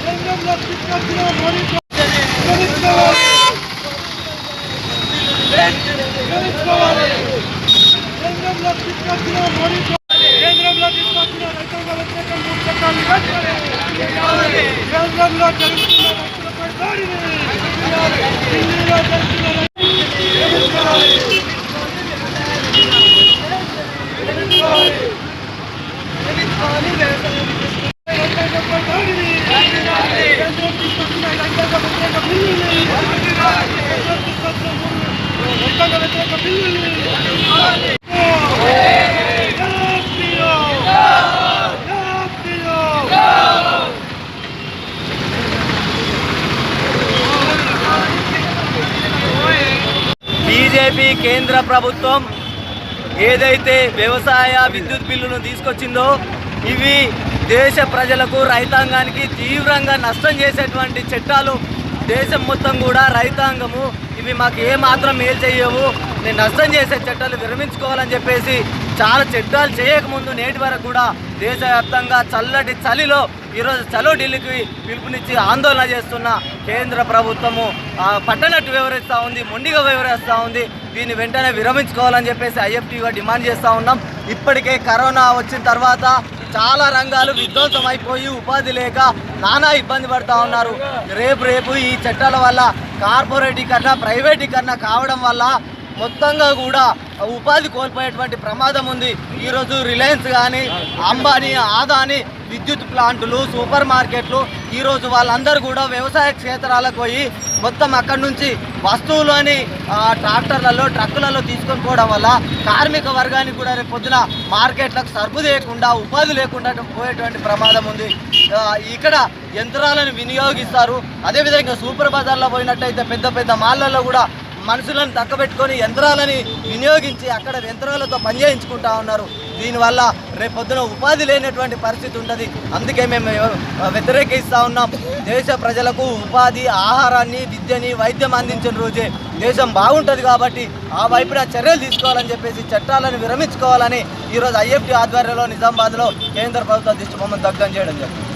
కేంద్రంలో తీసుకొచ్చిన రైతాంగ వ్యతిరేక మూడు కేంద్రంలో జరుగుతున్న రైతులపై దాడిని ఢిల్లీలో జరుగుతున్న రైతులు రైతాంగంపై దాడిని కేంద్రం తీసుకొచ్చిన రైతాంగ వ్యతిరేక బిల్లుని కేంద్రం తీసుకొచ్చిన మూడు రైతాంగ వ్యతిరేక బిల్లుని జాతీయ! జాతీయ! బీజేపీ కేంద్ర ప్రభుత్వం ఏదైతే వ్యవసాయ విద్యుత్ బిల్లును తీసుకొచ్చిందో ఇవి దేశ ప్రజలకు రైతాంగానికి తీవ్రంగా నష్టం చేసేటువంటి చట్టాలు దేశం మొత్తం కూడా రైతాంగము ఇవి మాకు ఏ మాత్రం మేలు చేయవు. నేను నష్టం చేసే చట్టాలు విరమించుకోవాలని చెప్పేసి చాలా చట్టాలు చేయకముందు నేటి వరకు కూడా దేశవ్యాప్తంగా చల్లటి చలిలో ఈరోజు చలో ఢిల్లీకి పిలుపునిచ్చి ఆందోళన చేస్తున్న కేంద్ర ప్రభుత్వము పట్టనట్టు వివరిస్తూ ఉంది మొండిగా వివరిస్తూ ఉంది. దీన్ని వెంటనే విరమించుకోవాలని చెప్పేసి ఐఎఫ్టీగా డిమాండ్ చేస్తూ ఉన్నాం. ఇప్పటికే కరోనా వచ్చిన తర్వాత చాలా రంగాలు విధ్వంసం అయిపోయి ఉపాధి లేక నానా ఇబ్బంది పడుతూ ఉన్నారు. రేపు రేపు ఈ చట్టాల వల్ల కార్పొరేటీకరణ ప్రైవేటీకరణ కావడం వల్ల మొత్తంగా కూడా ఉపాధి కోల్పోయేటువంటి ప్రమాదం ఉంది. ఈరోజు రిలయన్స్ కానీ అంబానీ ఆదాని విద్యుత్ ప్లాంట్లు సూపర్ మార్కెట్లు ఈరోజు వాళ్ళందరూ కూడా వ్యవసాయ క్షేత్రాలకు పోయి మొత్తం అక్కడి నుంచి వస్తువులని ట్రాక్టర్లలో ట్రక్కులలో తీసుకొని పోవడం వల్ల కార్మిక వర్గానికి కూడా రేపు పొద్దున మార్కెట్లకు సరుకు లేకుండా ఉపాధి లేకుండా పోయేటువంటి ప్రమాదం ఉంది. ఇక్కడ యంత్రాలను వినియోగిస్తారు. అదేవిధంగా సూపర్ బజార్లో పోయినట్టయితే పెద్ద పెద్ద మాళ్ళల్లో కూడా మనుషులను తక్కబెట్టుకొని యంత్రాలని వినియోగించి అక్కడ యంత్రాలతో పనిచేయించుకుంటా ఉన్నారు. దీనివల్ల రేపొద్దున ఉపాధి లేనటువంటి పరిస్థితి ఉంటుంది. అందుకే మేము వ్యతిరేకిస్తూ ఉన్నాం. దేశ ప్రజలకు ఉపాధి ఆహారాన్ని విద్యని వైద్యం అందించిన రోజే దేశం బాగుంటుంది కాబట్టి ఆ వైపున చర్యలు తీసుకోవాలని చెప్పేసి చట్టాలను విరమించుకోవాలని ఈరోజు ఐఎఫ్టీ ఆధ్వర్యంలో నిజామాబాద్లో కేంద్ర ప్రభుత్వ దిష్టి బొమ్మను దగ్ధం చేయడం జరిగింది.